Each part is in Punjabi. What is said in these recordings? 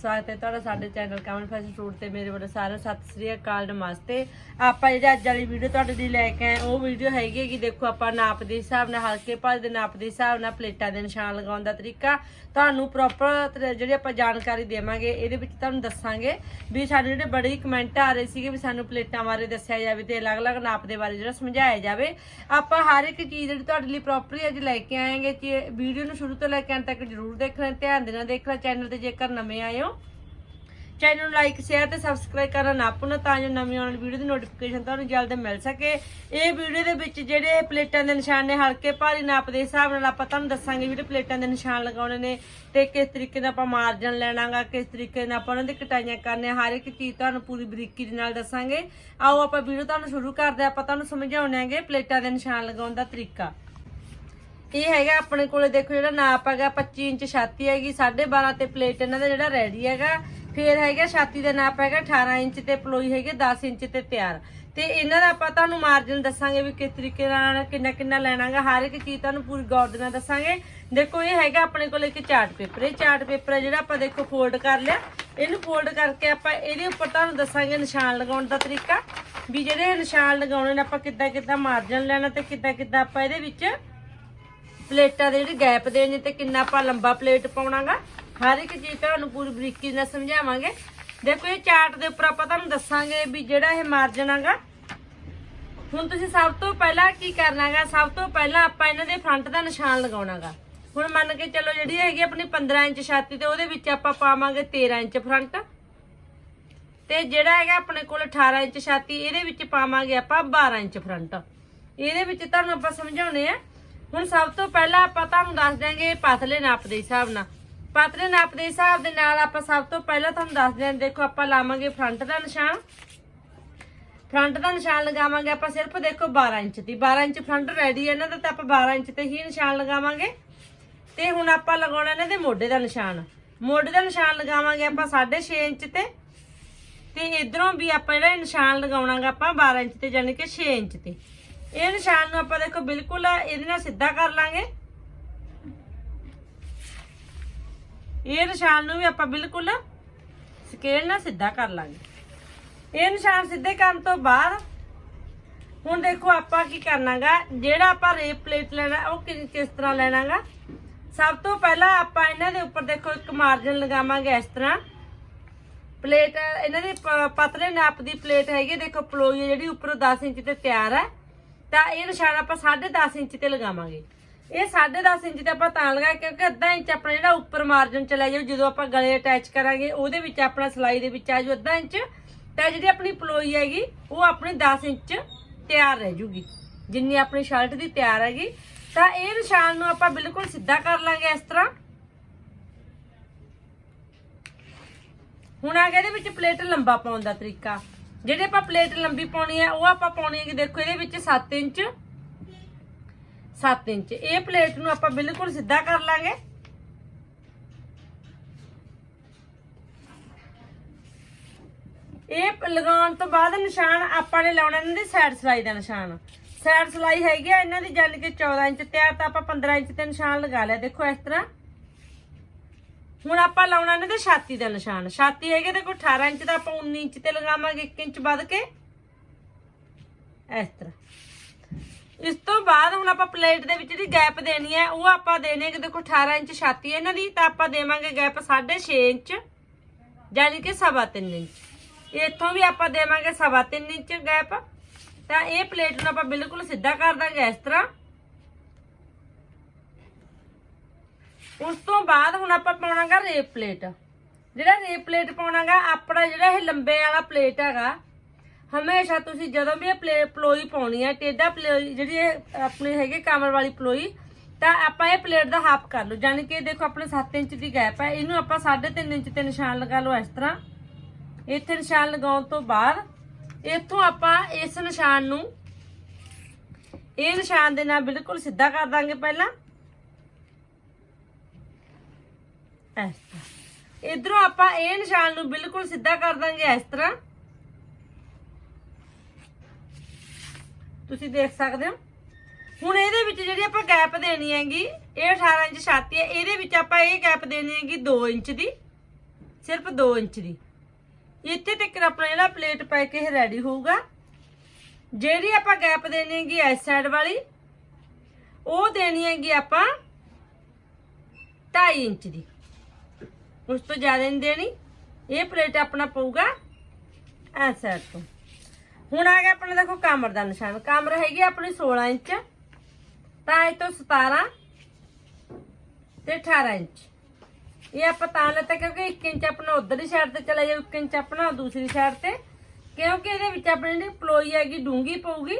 ਸਵਾਗਤ ਹੈ ਤੁਹਾਡਾ ਸਾਡੇ ਚੈਨਲ ਕਮਨ ਫੈਸ਼ਨ ਫੂਡ ਤੇ। ਮੇਰੇ ਵੱਲੋਂ ਸਾਰਿਆਂ ਨੂੰ ਸਤਿ ਸ੍ਰੀ ਅਕਾਲ, ਨਮਸਤੇ। ਆਪਾਂ ਜਿਹੜੀ ਅੱਜ ਵਾਲੀ ਵੀਡੀਓ ਤੁਹਾਡੇ ਲਈ ਲੈ ਕੇ ਆਏ ਉਹ ਵੀਡੀਓ ਹੈਗੀ ਹੈ ਕਿ ਦੇਖੋ ਆਪਾਂ ਨਾਪ ਦੇ ਹਿਸਾਬ ਨਾਲ, ਹਲਕੇ ਭਾਜ ਦੇ ਨਾਪ ਦੇ ਹਿਸਾਬ ਨਾਲ ਪਲੇਟਾਂ ਦੇ ਨਿਸ਼ਾਨ ਲਗਾਉਣ ਦਾ ਤਰੀਕਾ ਤੁਹਾਨੂੰ ਪ੍ਰੋਪਰ ਜਿਹੜੀ ਆਪਾਂ ਜਾਣਕਾਰੀ ਦੇਵਾਂਗੇ, ਇਹਦੇ ਵਿੱਚ ਤੁਹਾਨੂੰ ਦੱਸਾਂਗੇ ਵੀ ਸਾਡੇ ਜਿਹੜੇ ਬੜੇ ਕਮੈਂਟ ਆ ਰਹੇ ਸੀਗੇ ਵੀ ਸਾਨੂੰ ਪਲੇਟਾਂ ਬਾਰੇ ਦੱਸਿਆ ਜਾਵੇ ਤੇ ਅਲੱਗ-ਅਲੱਗ ਨਾਪ ਦੇ ਬਾਰੇ ਜਿਹੜਾ ਸਮਝਾਇਆ ਜਾਵੇ। ਆਪਾਂ ਹਰ ਇੱਕ ਚੀਜ਼ ਜਿਹੜੀ ਤੁਹਾਡੇ ਲਈ ਪ੍ਰੋਪਰਲੀ ਅੱਜ ਲੈ ਕੇ ਆਏਗੇ ਕਿ ਵੀਡੀਓ ਨੂੰ ਸ਼ੁਰੂ ਤੋਂ ਲੈ ਕੇ ਅੰਤ ਤੱਕ ਜਰੂਰ ਦੇਖਣਾ, ਧਿਆਨ ਦੇਣਾ ਦੇਖਣਾ ਚੈਨਲ ਤੇ ਜੇਕਰ ਨਵੇਂ ਆਏ ਹੋ ਚੈਨਲ ਨੂੰ ਲਾਈਕ ਸ਼ੇਅਰ ਤੇ ਸਬਸਕ੍ਰਾਈਬ ਕਰਨਾ ਨਾ ਭੁੱਲਣਾ ਤਾਂ ਜੋ ਨਵੀਂ ਆਉਣ ਵਾਲੀ ਵੀਡੀਓ ਦੀ ਨੋਟੀਫਿਕੇਸ਼ਨ ਤੁਹਾਨੂੰ ਜਲਦ ਮਿਲ ਸਕੇ। ਇਹ ਵੀਡੀਓ ਦੇ ਵਿੱਚ ਜਿਹੜੇ ਪਲੇਟਾਂ ਦੇ ਨਿਸ਼ਾਨ ਨੇ, ਹਲਕੇ ਭਾਰੀ ਨਾਪ ਦੇ ਹਿਸਾਬ ਨਾਲ ਆਪਾਂ ਤੁਹਾਨੂੰ ਦੱਸਾਂਗੇ ਵੀ ਜਿਹੜੇ ਪਲੇਟਾਂ ਦੇ ਨਿਸ਼ਾਨ ਲਗਾਉਣੇ ਨੇ ਤੇ ਕਿਸ ਤਰੀਕੇ ਨਾਲ ਆਪਾਂ ਮਾਰਜਨ ਲੈਣਾਗਾ, ਕਿਸ ਤਰੀਕੇ ਨਾਲ ਆਪਾਂ ਉਹਨਾਂ ਦੀ ਕਟਾਈਆਂ ਕਰਨੀਆਂ, ਹਰ ਇੱਕ ਚੀਜ਼ ਤੁਹਾਨੂੰ ਪੂਰੀ ਬਰੀਕੀ ਦੇ ਨਾਲ ਦੱਸਾਂਗੇ। ਆਓ ਆਪਾਂ ਵੀਡੀਓ ਤੁਹਾਨੂੰ ਸ਼ੁਰੂ ਕਰਦੇ ਹਾਂ, ਆਪਾਂ ਤੁਹਾਨੂੰ ਸਮਝਾਉਣਾਂਗੇ ਪਲੇਟਾਂ ਦੇ ਨਿਸ਼ਾਨ ਲਗਾਉਣ ਦਾ ਤਰੀਕਾ। ਇਹ ਹੈਗਾ ਆਪਣੇ ਕੋਲੇ ਦੇਖੋ ਜਿਹੜਾ ਨਾਪ ਹੈਗਾ 25 ਇੰਚ ਛਾਤੀ ਹੈਗੀ 12.5 ਤੇ ਪਲੇਟ ਇਹਨਾਂ ਦਾ ਜਿਹੜਾ ਰੈਡੀ ਹੈਗਾ। ਫਿਰ ਹੈਗਾ ਛਾਤੀ ਦਾ ਨਾਪ ਹੈਗਾ 18 ਇੰਚ ਤੇ ਪਲੋਈ ਹੈਗੇ 10 ਇੰਚ ਤੇ ਤਿਆਰ। ਤੇ ਇਹਨਾਂ ਦਾ ਆਪਾਂ ਤੁਹਾਨੂੰ ਮਾਰਜਨ ਦੱਸਾਂਗੇ ਵੀ ਕਿਸ ਤਰੀਕੇ ਨਾਲ ਕਿੰਨਾ ਕਿੰਨਾ ਲੈਣਾਗਾ, ਹਰ ਇੱਕ ਚੀਜ਼ ਤੁਹਾਨੂੰ ਪੂਰੀ ਗੌਰ ਦੇ ਨਾਲ ਦੱਸਾਂਗੇ। ਦੇਖੋ, ਇਹ ਹੈਗਾ ਆਪਣੇ ਕੋਲ ਇੱਕ ਚਾਰਟ ਪੇਪਰ, ਇਹ ਚਾਰਟ ਪੇਪਰ ਹੈ ਜਿਹੜਾ ਆਪਾਂ ਦੇਖੋ ਫੋਲਡ ਕਰ ਲਿਆ। ਇਹਨੂੰ ਫੋਲਡ ਕਰਕੇ ਆਪਾਂ ਇਹਦੇ ਉੱਪਰ ਤੁਹਾਨੂੰ ਦੱਸਾਂਗੇ ਨਿਸ਼ਾਨ ਲਗਾਉਣ ਦਾ ਤਰੀਕਾ। ਵੀ ਜਿਹੜੇ ਨਿਸ਼ਾਨ ਲਗਾਉਣੇ ਨੇ, ਆਪਾਂ ਕਿੱਦਾਂ ਕਿੱਦਾਂ ਮਾਰਜਨ ਲੈਣਾ ਤੇ ਕਿੱਦਾਂ ਕਿੱਦਾਂ ਆਪਾਂ ਇਹਦੇ ਵਿੱਚ ਪਲੇਟਾਂ ਦੇ ਜਿਹੜੇ ਗੈਪ ਦੇਣੀ ਤੇ ਕਿੰਨਾ ਆਪਾਂ ਲੰਬਾ ਪਲੇਟ ਪਾਉਣਾਗਾ। ਹਰ ਇੱਕ ਚੀਜ਼ ਤੁਹਾਨੂੰ ਪੂਰੀ ਬਰੀਕੀ ਨਾਲ ਸਮਝਾਵਾਂਗੇ। ਦੇਖੋ ਇਹ ਚਾਰਟ ਦੇ ਉੱਪਰ ਆਪਾਂ ਤੁਹਾਨੂੰ ਦੱਸਾਂਗੇ ਵੀ ਜਿਹੜਾ ਇਹ ਮਾਰਜਨ ਹੈਗਾ। ਹੁਣ ਤੁਸੀਂ ਸਭ ਤੋਂ ਪਹਿਲਾਂ ਕੀ ਕਰਨਾਗਾ ਸਭ ਤੋਂ ਪਹਿਲਾਂ ਆਪਾਂ ਇਹਨਾਂ ਦੇ ਫਰੰਟ ਦਾ ਨਿਸ਼ਾਨ ਲਗਾਉਣਾਗਾ। ਹੁਣ ਮੰਨ ਕੇ ਚੱਲੋ ਜਿਹੜੀ ਹੈਗੀ ਆਪਣੀ 15 ਇੰਚ ਛਾਤੀ ਤੇ ਉਹਦੇ ਵਿੱਚ ਆਪਾਂ ਪਾਵਾਂਗੇ 13 ਇੰਚ ਫਰੰਟ ਤੇ ਜਿਹੜਾ ਹੈਗਾ ਆਪਣੇ ਕੋਲ 18 ਇੰਚ ਛਾਤੀ, ਇਹਦੇ ਵਿੱਚ ਪਾਵਾਂਗੇ ਆਪਾਂ 12 ਇੰਚ ਫਰੰਟ ਇਹਦੇ ਵਿੱਚ ਤੁਹਾਨੂੰ ਆਪਾਂ ਸਮਝਾਉਣੇ ਆ। ਹੁਣ ਸਭ ਤੋਂ ਪਹਿਲਾਂ ਆਪਾਂ ਤੁਹਾਨੂੰ ਦੱਸ ਦਿਆਂਗੇ ਪਤਲੇ ਨਾਪ ਦੇ ਹਿਸਾਬ ਨਾਲ। ਪਤਲੇ ਨਾਪ ਦੇ ਹਿਸਾਬ ਦੇ ਨਾਲ ਆਪਾਂ ਸਭ ਤੋਂ ਪਹਿਲਾਂ ਤੁਹਾਨੂੰ ਦੱਸਦੇ ਹਾਂ ਦੇਖੋ ਆਪਾਂ ਲਾਵਾਂਗੇ ਫਰੰਟ ਦਾ ਨਿਸ਼ਾਨ। ਫਰੰਟ ਦਾ ਨਿਸ਼ਾਨ ਲਗਾਵਾਂਗੇ ਆਪਾਂ ਸਿਰਫ ਦੇਖੋ 12 ਇੰਚ ਦੀ। 12 ਇੰਚ ਫਰੰਟ ਰੈਡੀ ਹੈ ਇਹਨਾਂ ਦਾ, ਤਾਂ ਆਪਾਂ 12 ਇੰਚ ਤੇ ਹੀ ਨਿਸ਼ਾਨ ਲਗਾਵਾਂਗੇ। ਤੇ ਹੁਣ ਆਪਾਂ ਲਗਾਉਣਾ ਇਹਨਾਂ ਦੇ ਮੋਢੇ ਦਾ ਨਿਸ਼ਾਨ। ਮੋਢੇ ਦਾ ਨਿਸ਼ਾਨ ਲਗਾਵਾਂਗੇ ਆਪਾਂ 6.5 ਇੰਚ ਤੇ। ਤੇ ਇਧਰੋਂ ਵੀ ਆਪਾਂ ਜਿਹੜਾ ਇਹ ਨਿਸ਼ਾਨ ਲਗਾਉਣਾਗਾ ਆਪਾਂ 12 ਇੰਚ ਤੇ ਯਾਨੀ ਕਿ 6 ਇੰਚ ਤੇ। ਇਹ ਨਿਸ਼ਾਨ ਨੂੰ ਆਪਾਂ ਦੇਖੋ ਬਿਲਕੁਲ ਇਹਦੇ ਨਾਲ ਸਿੱਧਾ ਕਰ ਲਾਂਗੇ। ਇਹ ਨਿਸ਼ਾਨ ਨੂੰ ਵੀ ਆਪਾਂ ਬਿਲਕੁਲ ਸਕੇਲ ਨਾਲ ਸਿੱਧਾ ਕਰ ਲਾਂਗੇ। ਇਹ ਨਿਸ਼ਾਨ ਸਿੱਧੇ ਕਰਨ ਤੋਂ ਬਾਅਦ ਹੁਣ ਦੇਖੋ ਆਪਾਂ ਕੀ ਕਰਨਾਗਾ, ਜਿਹੜਾ ਆਪਾਂ ਰੇਪ ਪਲੇਟ ਲੈਣਾ, ਉਹ ਕਿ- ਕਿਸ ਤਰ੍ਹਾਂ ਲੈਣਾਗਾ। ਸਭ ਤੋਂ ਪਹਿਲਾਂ ਆਪਾਂ ਇਹਨਾਂ ਦੇ ਉੱਪਰ ਦੇਖੋ ਇੱਕ ਮਾਰਜਨ ਲਗਾਵਾਂਗੇ ਇਸ ਤਰ੍ਹਾਂ। ਪਲੇਟ, ਇਹਨਾਂ ਦੀ ਪਤਲੇ ਨਾਪ ਦੀ ਪਲੇਟ ਹੈਗੀ ਦੇਖੋ ਪਲੋਈ ਹੈ ਜਿਹੜੀ ਉੱਪਰੋਂ 10 ਇੰਚ ਤੇ ਤਿਆਰ ਹੈ। ਤਾਂ ਇਹ ਨਿਸ਼ਾਨ ਆਪਾਂ 10.5 ਇੰਚ ਤੇ ਲਗਾਵਾਂਗੇ। ਇਹ 10.5 ਇੰਚ ਤੇ ਆਪਾਂ ਤਾਂ ਲਗਾਇਆ, ਕਿਉਂਕਿ ਅੱਧਾ ਇੰਚ ਆਪਣਾ ਜਿਹੜਾ ਉੱਪਰ ਮਾਰਜਨ ਚਲਾ ਜਾਊ ਜਦੋਂ ਆਪਾਂ ਗਲੇ ਅਟੈਚ ਕਰਾਂਗੇ, ਉਹਦੇ ਵਿੱਚ ਆਪਣਾ ਸਲਾਈ ਦੇ ਵਿੱਚ ਆ ਜਾਊ ਅੱਧਾ ਇੰਚ। ਤਾਂ ਜਿਹੜੀ ਆਪਣੀ ਪਲੋਈ ਹੈਗੀ, ਉਹ ਆਪਣੀ 10 ਇੰਚ ਤਿਆਰ ਰਹਿ ਜੂਗੀ। ਜਿੰਨੀ ਆਪਣੀ ਸ਼ਰਟ ਦੀ ਤਿਆਰ ਹੈਗੀ। ਤਾਂ ਇਹ ਨਿਸ਼ਾਨ ਨੂੰ ਆਪਾਂ ਬਿਲਕੁਲ ਸਿੱਧਾ ਕਰ ਲਾਂਗੇ ਇਸ ਤਰ੍ਹਾਂ। ਹੁਣ ਆ ਗਿਆ ਇਹਦੇ ਵਿੱਚ ਪਲੇਟ ਲੰਬਾ ਪਾਉਣ ਦਾ ਤਰੀਕਾ। ਜਿਹੜੇ ਆਪਾਂ ਪਲੇਟ ਲੰਬੀ ਪਾਉਣੀ ਹੈ, ਉਹ ਆਪਾਂ ਪਾਉਣੀ ਹੈ ਕਿ ਦੇਖੋ, ਇਹਦੇ ਵਿੱਚ 7 ਇੰਚ। 7 ਇੰਚ। ਇਹ ਪਲੇਟ ਨੂੰ ਆਪਾਂ ਬਿਲਕੁਲ ਸਿੱਧਾ ਕਰ ਲਾਂਗੇ। ਇਹ ਲਗਾਉਣ ਤੋਂ ਬਾਅਦ ਨਿਸ਼ਾਨ ਆਪਾਂ ਨੇ ਲਾਉਣਾ ਇਹਨਾਂ ਦੀ ਸਾਈਡ ਸਲਾਈ ਦਾ ਨਿਸ਼ਾਨ। ਸਾਈਡ ਸਲਾਈ ਹੈਗੀ ਆ, ਇਹਨਾਂ ਦੀ ਜਾਨ ਕਿ 14 ਇੰਚ ਤੇ ਤਿਆਰ ਤਾਂ ਆਪਾਂ 15 ਇੰਚ ਤੇ ਨਿਸ਼ਾਨ ਲਗਾ ਲਿਆ। ਦੇਖੋ ਇਸ ਤਰ੍ਹਾਂ। ਹੁਣ ਆਪਾਂ ਲਾਉਣਾ ਇਹਨਾਂ ਦੇ ਛਾਤੀ ਦਾ ਨਿਸ਼ਾਨ। ਛਾਤੀ ਹੈਗੇ ਦੇਖੋ 18 ਇੰਚ ਦਾ ਆਪਾਂ 19 ਇੰਚ ਤੇ ਲਗਾਵਾਂਗੇ 1 ਇੰਚ ਵੱਧ ਕੇ। ਇਸ ਤਰ੍ਹਾਂ। ਇਸ ਤੋਂ ਬਾਅਦ ਹੁਣ ਆਪਾਂ ਪਲੇਟ ਦੇ ਵਿੱਚ ਜਿਹੜੀ ਗੈਪ ਦੇਣੀ ਹੈ, ਉਹ ਆਪਾਂ ਦੇਣੇ ਹੈ ਕਿ ਦੇਖੋ 18 ਇੰਚ ਛਾਤੀ ਹੈ ਇਹਨਾਂ ਦੀ, ਤਾਂ ਆਪਾਂ ਦੇਵਾਂਗੇ ਗੈਪ 6.5 ਇੰਚ ਯਾਨੀ ਕਿ 3.5 ਇੰਚ। ਇੱਥੋਂ ਵੀ ਆਪਾਂ ਦੇਵਾਂਗੇ 3.5 ਇੰਚ ਗੈਪ। ਤਾਂ ਇਹ ਪਲੇਟ ਨੂੰ ਆਪਾਂ ਬਿਲਕੁਲ ਸਿੱਧਾ ਕਰ ਦਾਂਗੇ ਇਸ ਤਰ੍ਹਾਂ। ਉਸ ਤੋਂ ਬਾਅਦ ਹੁਣ ਆਪਾਂ ਪਾਉਣਾਗਾ ਰੇਪ ਪਲੇਟ। ਜਿਹੜਾ ਰੇਪ ਪਲੇਟ ਪਾਉਣਾਗਾ, ਆਪਣਾ ਜਿਹੜਾ ਇਹ ਲੰਬੇ ਵਾਲਾ ਪਲੇਟ ਹੈਗਾ ਹਮੇਸ਼ਾ ਤੁਸੀਂ ਜਦੋਂ ਵੀ ਇਹ ਪਲੇ ਪਲੋਈ ਪਾਉਣੀ ਹੈ, ਟੇਡਾ ਪਲੋਈ, ਜਿਹੜੀ ਇਹ ਆਪਣੀ ਹੈਗੀ ਕਮਰ ਵਾਲੀ ਪਲੋਈ, ਤਾਂ ਆਪਾਂ ਇਹ ਪਲੇਟ ਦਾ ਹਾਫ ਕਰ ਲਓ। ਜਾਣੀ ਕਿ ਇਹ ਦੇਖੋ ਆਪਣੇ 7 ਇੰਚ ਦੀ ਗੈਪ ਹੈ। ਇਹਨੂੰ ਆਪਾਂ 3.5 ਇੰਚ ਤੇ ਨਿਸ਼ਾਨ ਲਗਾ ਲਓ ਇਸ ਤਰ੍ਹਾਂ। ਇੱਥੇ ਨਿਸ਼ਾਨ ਲਗਾਉਣ ਤੋਂ ਬਾਅਦ ਇੱਥੋਂ ਆਪਾਂ ਇਸ ਨਿਸ਼ਾਨ ਨੂੰ ਇਹ ਨਿਸ਼ਾਨ ਦੇ ਨਾਲ ਬਿਲਕੁਲ ਸਿੱਧਾ ਕਰ ਦਾਂਗੇ ਪਹਿਲਾਂ। ਇਸ ਤਰ੍ਹਾਂ। ਇਧਰੋਂ ਆਪਾਂ ਇਹ ਨਿਸ਼ਾਨ ਨੂੰ ਬਿਲਕੁਲ ਸਿੱਧਾ ਕਰ ਦਾਂਗੇ ਇਸ ਤਰ੍ਹਾਂ। ਤੁਸੀਂ ਦੇਖ ਸਕਦੇ ਹੋ। ਹੁਣ ਇਹਦੇ ਵਿੱਚ ਜਿਹੜੀ ਆਪਾਂ ਗੈਪ ਦੇਣੀ ਹੈਗੀ, ਇਹ 18 ਇੰਚ ਛਾਤੀ ਹੈ, ਇਹਦੇ ਵਿੱਚ ਆਪਾਂ ਇਹ ਗੈਪ ਦੇਣੀ ਹੈਗੀ 2 ਇੰਚ ਦੀ, ਸਿਰਫ 2 ਇੰਚ ਦੀ। ਇੱਥੇ ਤੱਕ ਆਪਣਾ ਜਿਹੜਾ ਪਲੇਟ ਪੈ ਕੇ ਇਹ ਰੈਡੀ ਹੋਊਗਾ। ਜਿਹੜੀ ਆਪਾਂ ਗੈਪ ਦੇਣੀ ਹੈਗੀ ਇਸ ਸਾਈਡ ਵਾਲੀ, ਉਹ ਦੇਣੀ ਹੈਗੀ ਆਪਾਂ 2.5 ਇੰਚ ਦੀ। ਉਸ ਤੋਂ ਜ਼ਿਆਦਾ ਨਹੀਂ ਦੇਣੀ, ਇਹ ਪਲੇਟ ਆਪਣਾ ਪਊਗਾ ਇਸ ਸਾਈਡ ਤੋਂ। ਹੁਣ ਆ ਗਿਆ ਆਪਣਾ ਦੇਖੋ ਕਮਰ ਦਾ ਨਿਸ਼ਾਨ। ਕਮਰ ਹੈਗੀ ਆਪਣੀ 16 ਇੰਚ, ਤਾਂ ਇਹ ਤੋਂ 17 ਤੇ 18 ਇੰਚ। ਇਹ ਆਪਾਂ ਤਾਂ ਲੈਤਾ ਕਿਉਂਕਿ 1 ਇੰਚ ਆਪਣਾ ਉਧਰਲੀ ਸਾਈਡ ਤੇ ਚਲਾ ਜਾਊ 1 ਇੰਚ ਆਪਣਾ ਦੂਸਰੀ ਸਾਈਡ ਤੇ। ਕਿਉਂਕਿ ਇਹਦੇ ਵਿੱਚ ਆਪਣੀ ਜਿਹੜੀ ਪਲੋਈ ਹੈਗੀ ਡੂੰਗੀ ਪਊਗੀ।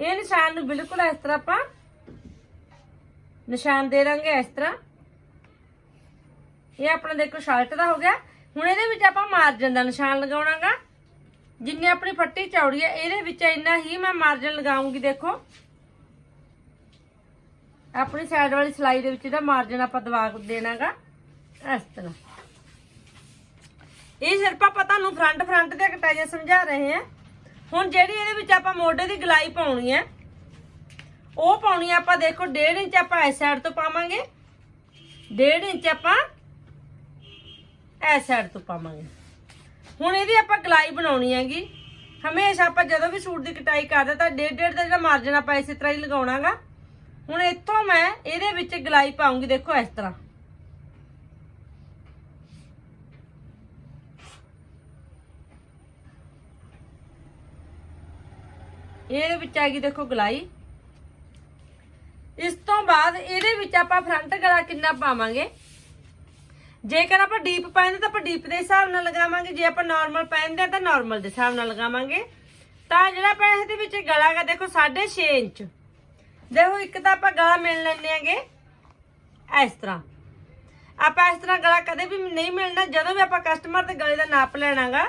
ਇਹ ਨਿਸ਼ਾਨ ਨੂੰ ਬਿਲਕੁਲ ਇਸ ਤਰ੍ਹਾਂ ਆਪਾਂ ਨਿਸ਼ਾਨ ਦੇ ਦਾਂਗੇ ਇਸ ਤਰ੍ਹਾਂ। ਇਹ ਆਪਣਾ ਦੇਖੋ ਸ਼ਰਟ ਦਾ ਹੋ ਗਿਆ। ਹੁਣ ਇਹਦੇ ਵਿੱਚ ਆਪਾਂ ਮਾਰਜਨ ਦਾ ਨਿਸ਼ਾਨ ਲਗਾਉਣਾਗਾ। ਜਿੰਨੀ ਆਪਣੀ ਫੱਟੀ ਚੌੜੀ ਹੈ, ਇਹਦੇ ਵਿੱਚ ਇੰਨਾ ਹੀ ਮੈਂ ਮਾਰਜਨ ਲਗਾਉਂਗੀ, ਦੇਖੋ। ਆਪਣੀ ਸਾਈਡ ਵਾਲੀ ਸਲਾਈ ਦੇ ਵਿੱਚ ਜਿਹੜਾ ਮਾਰਜਨ ਆਪਾਂ ਦਵਾ ਦੇਣਾਗਾ, ਇਸ ਤਰ੍ਹਾਂ। ਇਹ ਸਿਰਫ ਆਪਾਂ ਤੁਹਾਨੂੰ ਫਰੰਟ ਫਰੰਟ ਦੇ ਕਟਾਈਆਂ ਸਮਝਾ ਰਹੇ ਹਾਂ। ਹੁਣ ਜਿਹੜੀ ਇਹਦੇ ਵਿੱਚ ਆਪਾਂ ਮੋਢੇ ਦੀ ਗਲਾਈ ਪਾਉਣੀ ਹੈ, ਉਹ ਪਾਉਣੀ ਆਪਾਂ ਦੇਖੋ 1.5 ਇੰਚ ਆਪਾਂ ਇਸ ਸਾਈਡ ਤੋਂ ਪਾਵਾਂਗੇ 1.5 ਇੰਚ ਆਪਾਂ ਇਸ ਸਾਈਡ ਤੋਂ ਪਾਵਾਂਗੇ। ਹੁਣ ਇਹਦੀ ਆਪਾਂ ਗਲਾਈ ਬਣਾਉਣੀ ਹੈਗੀ। ਹਮੇਸ਼ਾ ਆਪਾਂ ਜਦੋਂ ਵੀ ਸੂਟ ਦੀ ਕਟਾਈ ਕਰਦੇ ਤਾਂ 1.5 ਦਾ ਜਿਹੜਾ ਮਾਰਜਨ ਆਪਾਂ ਇਸੇ ਤਰ੍ਹਾਂ ਹੀ ਲਗਾਉਣਾਗਾ। ਹੁਣ ਇੱਥੋਂ ਮੈਂ ਇਹਦੇ ਵਿੱਚ ਗਲਾਈ ਪਾਉਂਗੀ, ਦੇਖੋ ਇਸ ਤਰ੍ਹਾਂ। ਇਹਦੇ ਵਿੱਚ ਆ ਗਈ ਦੇਖੋ ਗਲਾਈ ਇਸ ਤੋਂ ਬਾਅਦ ਇਹਦੇ ਵਿੱਚ ਆਪਾਂ ਫਰੰਟ ਗਲਾ ਕਿੰਨਾ ਪਾਵਾਂਗੇ? ਜੇਕਰ ਆਪਾਂ ਡੀਪ ਪਾਉਂਦੇ ਤਾਂ ਆਪਾਂ ਡੀਪ ਦੇ ਹਿਸਾਬ ਨਾਲ ਲਗਾਵਾਂਗੇ, ਜੇ ਆਪਾਂ ਨਾਰਮਲ ਪਾਉਂਦੇ ਆ ਤਾਂ ਨਾਰਮਲ ਦੇ ਹਿਸਾਬ ਨਾਲ ਲਗਾਵਾਂਗੇ। ਤਾਂ ਜਿਹੜਾ ਆਪਾਂ ਇਹਦੇ ਵਿੱਚ ਗਲਾ ਗਾ ਦੇਖੋ 6.5 ਇੰਚ। ਦੇਖੋ, ਇੱਕ ਤਾਂ ਆਪਾਂ ਗਲਾ ਮਿਲ ਲੈਣੇ ਆਂਗੇ ਇਸ ਤਰ੍ਹਾਂ। ਆਪਾਂ ਇਸ ਤਰ੍ਹਾਂ ਗਲਾ ਕਦੇ ਵੀ ਨਹੀਂ ਮਿਲਣਾ, ਜਦੋਂ ਵੀ ਆਪਾਂ ਕਸਟਮਰ ਦੇ ਗਲੇ ਦਾ ਨਾਪ ਲੈਣਾਗਾ,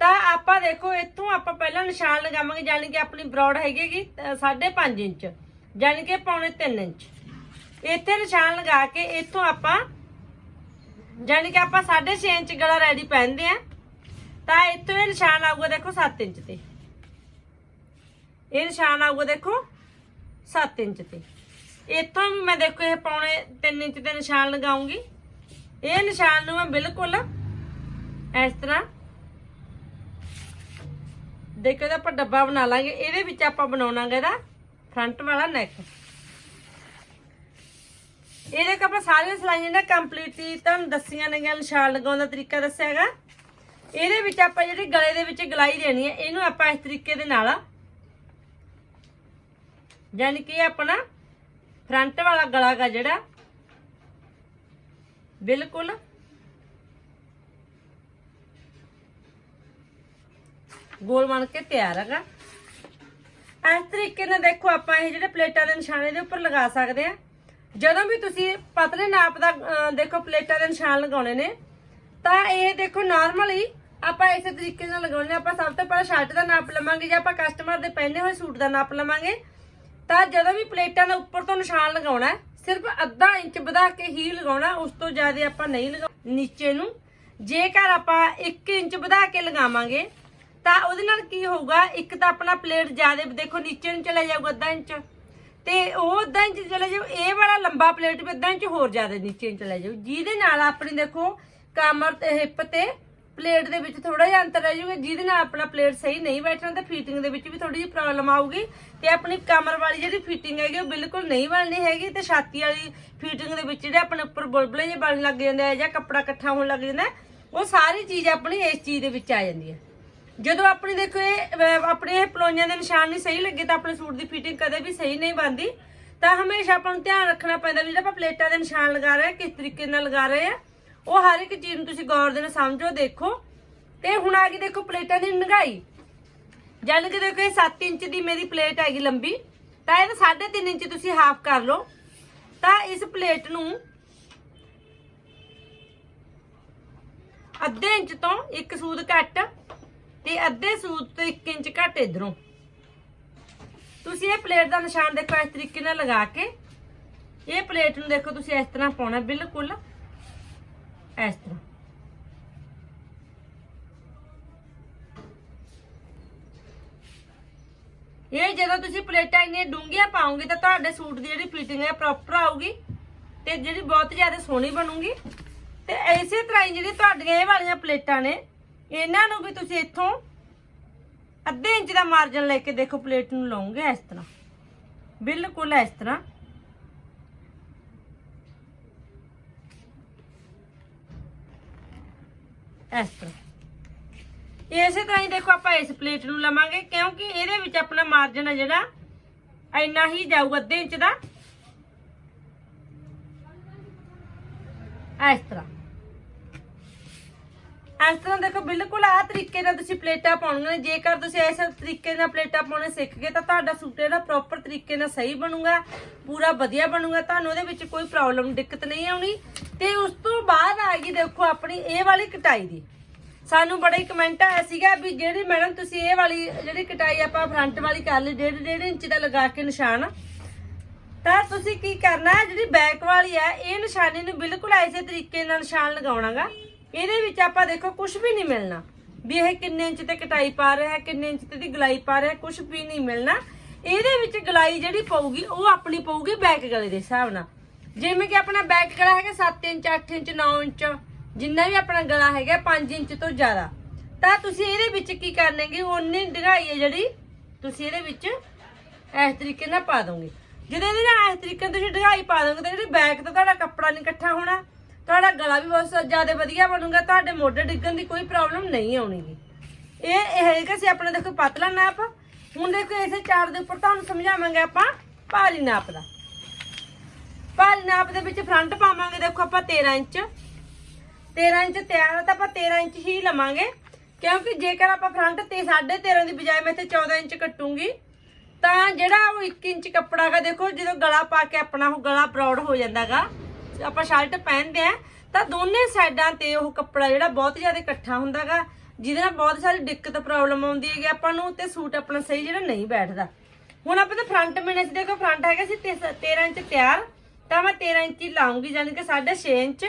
ਤਾਂ ਆਪਾਂ ਦੇਖੋ, ਇੱਥੋਂ ਆਪਾਂ ਪਹਿਲਾਂ ਨਿਸ਼ਾਨ ਲਗਾਵਾਂਗੇ ਯਾਨੀ ਕਿ ਆਪਣੀ ਬਰੋਡ ਹੈਗੀ 5.5 ਇੰਚ ਯਾਨੀ ਕਿ ਪੌਣੇ 3 ਇੰਚ। ਇੱਥੇ ਨਿਸ਼ਾਨ ਲਗਾ ਕੇ ਇੱਥੋਂ ਆਪਾਂ ਯਾਨੀ ਕਿ ਆਪਾਂ 6.5 ਇੰਚ ਗਲਾ ਰੈਡੀ ਪਹਿਨਦੇ ਆ ਤਾਂ ਇੱਥੋਂ ਇਹ ਨਿਸ਼ਾਨ ਆਊਗਾ ਦੇਖੋ 7 ਇੰਚ ਤੇ। ਇਹ ਨਿਸ਼ਾਨ ਆਊਗਾ ਦੇਖੋ 7 ਇੰਚ ਤੇ। ਇੱਥੋਂ ਵੀ ਮੈਂ ਦੇਖੋ ਇਹ ਪੌਣੇ 3 ਇੰਚ ਤੇ ਨਿਸ਼ਾਨ ਲਗਾਉਂਗੀ। ਇਹ ਨਿਸ਼ਾਨ ਨੂੰ ਮੈਂ ਬਿਲਕੁਲ ਇਸ ਤਰ੍ਹਾਂ ਦੇਖੋ ਇਹਦਾ ਆਪਾਂ ਡੱਬਾ ਬਣਾ ਲਾਂਗੇ। ਇਹਦੇ ਵਿੱਚ ਆਪਾਂ ਬਣਾਉਣਾਗਾ ਇਹਦਾ ਫਰੰਟ ਵਾਲਾ ਨੈਕ ਇਹਦੇ ਕਾ ਸਾਰੀਆਂ ਸਿਲਾਈਆਂ ਨੇ ਕੰਪਲੀਟਲੀ ਤੁਹਾਨੂੰ ਦੱਸੀਆਂ ਨੇਗੀਆਂ, ਨਿਸ਼ਾਨ ਲਗਾਉਣ ਦਾ ਤਰੀਕਾ ਦੱਸਿਆ ਹੈਗਾ। ਇਹਦੇ ਵਿੱਚ ਆਪਾਂ ਜਿਹੜੀ ਗਲੇ ਦੇ ਵਿੱਚ ਗਲਾਈ ਦੇਣੀ ਹੈ, ਇਹਨੂੰ ਆਪਾਂ ਇਸ ਤਰੀਕੇ ਦੇ ਨਾਲ ਯਾਨੀ ਕਿ ਆਪਣਾ ਫਰੰਟ ਵਾਲਾ ਗਲਾ ਗਾ ਜਿਹੜਾ, ਬਿਲਕੁਲ ਗੋਲ ਬਣ ਕੇ ਤਿਆਰ ਹੈਗਾ। ਇਸ ਤਰੀਕੇ ਨਾਲ ਦੇਖੋ ਆਪਾਂ ਇਹ ਜਿਹੜੇ ਪਲੇਟਾਂ ਦੇ ਨਿਸ਼ਾਨੇ ਦੇ ਉੱਪਰ ਲਗਾ ਸਕਦੇ ਆ ਜਦੋਂ ਵੀ ਤੁਸੀਂ ਪਤਲੇ ਨਾਪ ਦਾ ਦੇਖੋ ਪਲੇਟਾਂ ਦੇ ਨਿਸ਼ਾਨ ਲਗਾਉਣੇ ਨੇ, ਤਾਂ ਇਹ ਦੇਖੋ ਨਾਰਮਲੀ ਆਪਾਂ ਇਸੇ ਤਰੀਕੇ ਨਾਲ ਲਗਾਉਣੇ ਆਪਾਂ ਸਭ ਤੋਂ ਪਹਿਲਾਂ ਸ਼ਰਟ ਦਾ ਨਾਪ ਲਵਾਂਗੇ ਜਾਂ ਆਪਾਂ ਕਸਟਮਰ ਦੇ ਪਹਿਨੇ ਹੋਏ ਸੂਟ ਦਾ ਨਾਪ ਲਵਾਂਗੇ। ਤਾਂ ਜਦੋਂ ਵੀ ਪਲੇਟਾਂ ਦਾ ਉੱਪਰ ਤੋਂ ਨਿਸ਼ਾਨ ਲਗਾਉਣਾ ਸਿਰਫ ਅੱਧਾ ਇੰਚ ਵਧਾ ਕੇ ਹੀ ਲਗਾਉਣਾ, ਉਸ ਤੋਂ ਜ਼ਿਆਦਾ ਆਪਾਂ ਨਹੀਂ ਲਗਾ, ਨੀਚੇ ਨੂੰ। ਜੇਕਰ ਆਪਾਂ 1 ਇੰਚ ਵਧਾ ਕੇ ਲਗਾਵਾਂਗੇ, ਤਾਂ ਉਹਦੇ ਨਾਲ ਕੀ ਹੋਊਗਾ? ਇੱਕ ਤਾਂ ਆਪਣਾ ਪਲੇਟ ਜ਼ਿਆਦਾ, ਦੇਖੋ ਨੀਚੇ ਨੂੰ ਚਲਾ ਜਾਊਗਾ ਅੱਧਾ ਇੰਚ। ਤੇ ਉਹ ਅੱਧਾ ਇੰਚ ਚਲਾ ਜਾਓ, ਇਹ ਵਾਲਾ ਲੰਬਾ ਪਲੇਟ ਵੀ ਅੱਧਾ ਇੰਚ ਹੋਰ ਜ਼ਿਆਦਾ ਨੀਚੇ ਨੂੰ ਚਲਾ ਜਾਊ ਜਿਹਦੇ ਨਾਲ ਆਪਣੀ ਦੇਖੋ ਕਮਰ ਤੇ ਹਿੱਪ ਤੇ ਪਲੇਟ ਦੇ ਵਿੱਚ ਥੋੜਾ ਜਿਹਾ ਅੰਤਰ ਰਹਿ ਜਾਊਗਾ, ਜਿਹਦੇ ਨਾਲ ਆਪਣਾ ਪਲੇਟ ਸਹੀ ਨਹੀਂ ਬੈਠਣਾ ਤੇ ਫਿਟਿੰਗ ਦੇ ਵਿੱਚ ਵੀ ਥੋੜੀ ਜਿਹੀ ਪ੍ਰੋਬਲਮ ਆਊਗੀ ਤੇ ਆਪਣੀ ਕਮਰ ਵਾਲੀ ਜਿਹੜੀ ਫਿਟਿੰਗ ਹੈਗੀ ਉਹ ਬਿਲਕੁਲ ਨਹੀਂ ਬਣਨੀ ਹੈਗੀ ਤੇ ਛਾਤੀ ਵਾਲੀ ਫਿਟਿੰਗ ਦੇ ਵਿੱਚ ਜਿਹੜੇ ਆਪਣੇ ਉੱਪਰ ਬੁਲਬਲੇ ਜਿਹੇ ਬਣ ਲੱਗ ਜਾਂਦੇ ਆ ਜਾਂ ਕੱਪੜਾ ਇਕੱਠਾ ਹੋਣ ਲੱਗ ਜਾਂਦਾ, ਉਹ ਸਾਰੀ ਚੀਜ਼ ਆਪਣੀ ਇਸ ਚੀਜ਼ ਦੇ ਵਿੱਚ ਆ ਜਾਂਦੀ ਹੈ। ਜਦੋਂ ਆਪਣੀ ਦੇਖੋ ਇਹ ਅਹ, ਆਪਣੇ ਇਹ ਪਲੋਈਆਂ ਦੇ ਨਿਸ਼ਾਨ ਨਹੀਂ ਸਹੀ ਲੱਗੇ ਤਾਂ ਆਪਣੇ ਸੂਟ ਦੀ ਫਿਟਿੰਗ ਕਦੇ ਵੀ ਸਹੀ ਨਹੀਂ ਬਣਦੀ। ਤਾਂ ਹਮੇਸ਼ਾ ਆਪਾਂ ਨੂੰ ਧਿਆਨ ਰੱਖਣਾ ਪੈਂਦਾ ਵੀ ਜਿਹੜਾ ਆਪਾਂ ਪਲੇਟਾਂ ਦੇ ਨਿਸ਼ਾਨ ਲਗਾ ਰਹੇ ਆ ਕਿਸ ਤਰੀਕੇ ਨਾਲ ਲਗਾ ਰਹੇ ਆ ਉਹ ਹਰ ਇੱਕ ਚੀਜ਼ ਨੂੰ ਤੁਸੀਂ ਗੌਰ ਦੇ ਨਾਲ ਸਮਝੋ ਦੇਖੋ। ਤੇ ਹੁਣ ਆ ਗਈ ਦੇਖੋ ਪਲੇਟਾਂ ਦੀ ਨਗਾਈ। ਜਾਨ ਕਿ ਦੇਖੋ ਇਹ 7 ਇੰਚ ਦੀ ਮੇਰੀ ਪਲੇਟ ਹੈਗੀ ਲੰਬੀ ਤਾਂ ਇਹਦਾ 3.5 ਇੰਚ ਤੁਸੀਂ ਹਾਫ ਕਰ ਲਓ। ਤਾਂ ਇਸ ਪਲੇਟ ਨੂੰ ਅੱਧੇ ਇੰਚ ਤੋਂ ਇੱਕ ਸੂਦ ਘੱਟ ਤੇ ਅੱਧੇ ਸੂਦ ਤੋਂ 1 ਇੰਚ ਘੱਟ ਇਧਰੋਂ। ਤੁਸੀਂ ਇਹ ਪਲੇਟ ਦਾ ਨਿਸ਼ਾਨ ਦੇਖੋ ਇਸ ਤਰੀਕੇ ਨਾਲ ਲਗਾ ਕੇ। ਇਹ ਪਲੇਟ ਨੂੰ ਦੇਖੋ ਤੁਸੀਂ ਇਸ ਤਰ੍ਹਾਂ ਪਾਉਣਾ ਬਿਲਕੁਲ। ਇਸ ਤਰ੍ਹਾਂ। ਇਹ ਜਦੋਂ ਤੁਸੀਂ ਪਲੇਟਾਂ ਇੰਨੀਆਂ ਡੂੰਘੀਆਂ ਪਾਓਗੇ ਤਾਂ ਤੁਹਾਡੇ ਸੂਟ ਦੀ ਜਿਹੜੀ ਫਿਟਿੰਗ ਹੈ ਪ੍ਰੋਪਰ ਆਊਗੀ ਤੇ ਜਿਹੜੀ ਬਹੁਤ ਜ਼ਿਆਦਾ ਸੋਹਣੀ ਬਣੂਗੀ। ਤੇ ਇਸੇ ਤਰ੍ਹਾਂ ਹੀ ਜਿਹੜੀ ਤੁਹਾਡੀਆਂ ਇਹ ਵਾਲੀਆਂ ਪਲੇਟਾਂ ਨੇ ਇਹਨਾਂ ਨੂੰ ਵੀ ਤੁਸੀਂ ਇੱਥੋਂ ਅੱਧੇ ਇੰਚ ਦਾ ਮਾਰਜਨ ਲੈ ਕੇ ਦੇਖੋ ਪਲੇਟ ਨੂੰ ਲਾਉਂਗੇ ਇਸ ਤਰ੍ਹਾਂ। ਬਿਲਕੁਲ ਇਸ ਤਰ੍ਹਾਂ। ਇਸ ਤਰ੍ਹਾਂ। ਇਸੇ ਤਰ੍ਹਾਂ ਹੀ ਦੇਖੋ ਆਪਾਂ ਇਸ ਪਲੇਟ ਨੂੰ ਲਵਾਂਗੇ ਕਿਉਂਕਿ ਇਹਦੇ ਵਿੱਚ ਆਪਣਾ ਮਾਰਜਨ ਹੈ ਜਿਹੜਾ, ਇੰਨਾ ਹੀ ਜਾਊਗਾ ਅੱਧੇ ਇੰਚ ਦਾ। ਇਸ ਤਰ੍ਹਾਂ। ਇਸ ਤਰ੍ਹਾਂ ਦੇਖੋ, ਬਿਲਕੁਲ ਆਹ ਤਰੀਕੇ ਨਾਲ ਤੁਸੀਂ ਪਲੇਟਾਂ ਪਾਉਣੀਆਂ ਨੇ। ਜੇਕਰ ਤੁਸੀਂ ਇਸ ਤਰੀਕੇ ਨਾਲ ਪਲੇਟਾਂ ਪਾਉਣੇ ਸਿੱਖ ਗਏ, ਤਾਂ ਤੁਹਾਡਾ ਸੂਟ ਜਿਹੜਾ ਪ੍ਰੋਪਰ ਤਰੀਕੇ ਨਾਲ ਸਹੀ ਬਣੂਗਾ, ਪੂਰਾ ਵਧੀਆ ਬਣੂਗਾ। ਤੁਹਾਨੂੰ ਉਹਦੇ ਵਿੱਚ ਕੋਈ ਪ੍ਰੋਬਲਮ ਦਿੱਕਤ ਨਹੀਂ ਆਉਣੀ। ਤੇ ਉਸ ਤੋਂ ਬਾਅਦ ਆ ਗਈ ਦੇਖੋ ਆਪਣੀ ਇਹ ਵਾਲੀ ਕਟਾਈ ਦੀ। ਸਾਨੂੰ ਬੜੇ ਕਮੈਂਟ ਆਇਆ ਸੀਗਾ ਵੀ ਜਿਹੜੀ ਮੈਡਮ ਤੁਸੀਂ ਇਹ ਵਾਲੀ ਜਿਹੜੀ ਕਟਾਈ ਆਪਾਂ ਫਰੰਟ ਵਾਲੀ ਕਰ ਲਈ, ਡੇਢ ਡੇਢ ਇੰਚ ਦਾ ਲਗਾ ਕੇ ਨਿਸ਼ਾਨ। ਤਾਂ ਤੁਸੀਂ ਕੀ ਕਰਨਾ, ਜਿਹੜੀ ਬੈਕ ਵਾਲੀ ਹੈ ਇਹ ਨਿਸ਼ਾਨੀ ਨੂੰ ਬਿਲਕੁਲ ਐਸੇ ਤਰੀਕੇ ਨਾਲ ਨਿਸ਼ਾਨ ਲਗਾਉਣਾਗਾ। ਇਹਦੇ ਵਿੱਚ ਆਪਾਂ ਦੇਖੋ ਕੁਝ ਵੀ ਨਹੀਂ ਮਿਲਣਾ। ਵੀ ਇਹ ਕਿੰਨੇ ਇੰਚ ਤੇ ਕਟਾਈ ਪਾ ਰਿਹਾ ਹੈ, ਕਿੰਨੇ ਇੰਚ ਤੇ ਦੀ ਗਲਾਈ ਪਾ ਰਿਹਾ ਕੁਝ ਵੀ ਨਹੀਂ ਮਿਲਣਾ। ਇਹਦੇ ਵਿੱਚ ਗਲਾਈ ਜਿਹੜੀ ਪਊਗੀ, ਉਹ ਆਪਣੀ ਪਊਗੀ ਬੈਕ ਗਲੇ ਦੇ ਹਿਸਾਬ ਨਾਲ। ਜਿਵੇਂ ਕਿ ਆਪਣਾ ਬੈਕ ਗਲਾ ਹੈਗਾ 7 ਇੰਚ 8 ਇੰਚ 9 ਇੰਚ, ਜਿੰਨਾ ਵੀ ਆਪਣਾ ਗਲਾ ਹੈਗਾ 5 ਇੰਚ ਤੋਂ ਜ਼ਿਆਦਾ। ਤਾਂ ਤੁਸੀਂ ਇਹਦੇ ਵਿੱਚ ਕੀ ਕਰਨਗੇ ਉਨੀ ਡਿਗਾਈ ਹੈ ਜਿਹੜੀ, ਤੁਸੀਂ ਇਹਦੇ ਵਿੱਚ ਇਸ ਤਰੀਕੇ ਨਾਲ ਪਾ ਦੋਗੇ। ਜਦੋਂ ਇਹਦੇ ਨਾਲ ਇਸ ਤਰੀਕੇ ਨਾਲ ਤੁਸੀਂ ਡਿਗਾਈ ਪਾ ਦੋਗੇ, ਤਾਂ ਜਿਹੜੀ ਬੈਕ ਤੋਂ ਤੁਹਾਡਾ ਕੱਪੜਾ ਨਹੀਂ ਇਕੱਠਾ ਹੋਣਾ ਤੁਹਾਡਾ ਗਲਾ ਵੀ ਬਹੁਤ ਜ਼ਿਆਦਾ ਵਧੀਆ ਬਣੂਗਾ, ਤੁਹਾਡੇ ਮੋਢੇ ਡਿੱਗਣ ਦੀ ਕੋਈ ਪ੍ਰੋਬਲਮ ਨਹੀਂ ਆਉਣੀਗੀ ਇਹ ਇਹ ਹੈਗਾ ਸੀ ਆਪਣਾ ਦੇਖੋ ਪਤਲਾ ਨਾਪ। ਹੁਣ ਦੇਖੋ ਇਸੇ ਚਾਰ ਦੇ ਉੱਪਰ ਤੁਹਾਨੂੰ ਸਮਝਾਵਾਂਗੇ ਆਪਾਂ ਭਾਰੀ ਨਾਪ ਦਾ। ਭਾਰੀ ਨਾਪ ਦੇ ਵਿੱਚ ਫਰੰਟ ਪਾਵਾਂਗੇ, ਦੇਖੋ ਆਪਾਂ 13 ਇੰਚ। 13 ਇੰਚ ਤਿਆਰ ਤਾਂ ਆਪਾਂ 13 ਇੰਚ ਹੀ ਲਵਾਂਗੇ, ਕਿਉਂਕਿ ਜੇਕਰ ਆਪਾਂ ਫਰੰਟ ਤੇ 13.5 ਦੀ ਬਜਾਏ ਮੈਂ ਇੱਥੇ 14 ਇੰਚ ਕੱਟੂੰਗੀ, ਤਾਂ ਜਿਹੜਾ ਉਹ 1 ਇੰਚ ਕੱਪੜਾ ਗਾ ਦੇਖੋ ਜਦੋਂ ਗਲਾ ਪਾ ਕੇ ਆਪਣਾ ਉਹ ਗਲਾ ਬਰੌਡ ਹੋ ਜਾਂਦਾਗਾ। ਆਪਾਂ ਸ਼ਰਟ ਪਹਿਨਦੇ ਆ, ਤਾਂ ਦੋਨੇ ਸਾਈਡਾਂ ਤੇ ਉਹ ਕੱਪੜਾ ਜਿਹੜਾ ਬਹੁਤ ਜ਼ਿਆਦਾ ਇਕੱਠਾ ਹੁੰਦਾਗਾ, ਜਿਹਦੇ ਨਾਲ ਬਹੁਤ ਸਾਰੀ ਦਿੱਕਤ ਪ੍ਰੋਬਲਮ ਆਉਂਦੀ ਹੈਗੀ ਆਪਾਂ ਨੂੰ ਤੇ ਸੂਟ ਆਪਣਾ ਸਹੀ ਜਿਹੜਾ ਨਹੀਂ ਬੈਠਦਾ। ਹੁਣ ਆਪਾਂ ਤਾਂ ਫਰੰਟ ਮਿਣੇ ਸੀ, ਦੇਖੋ ਫਰੰਟ ਹੈਗਾ ਸੀ ਤੇ- 13 ਇੰਚ ਤਿਆਰ, ਤਾਂ ਮੈਂ 13 ਇੰਚ ਹੀ ਲਾਉਂਗੀ ਯਾਨੀ ਕਿ 6.5 ਇੰਚ।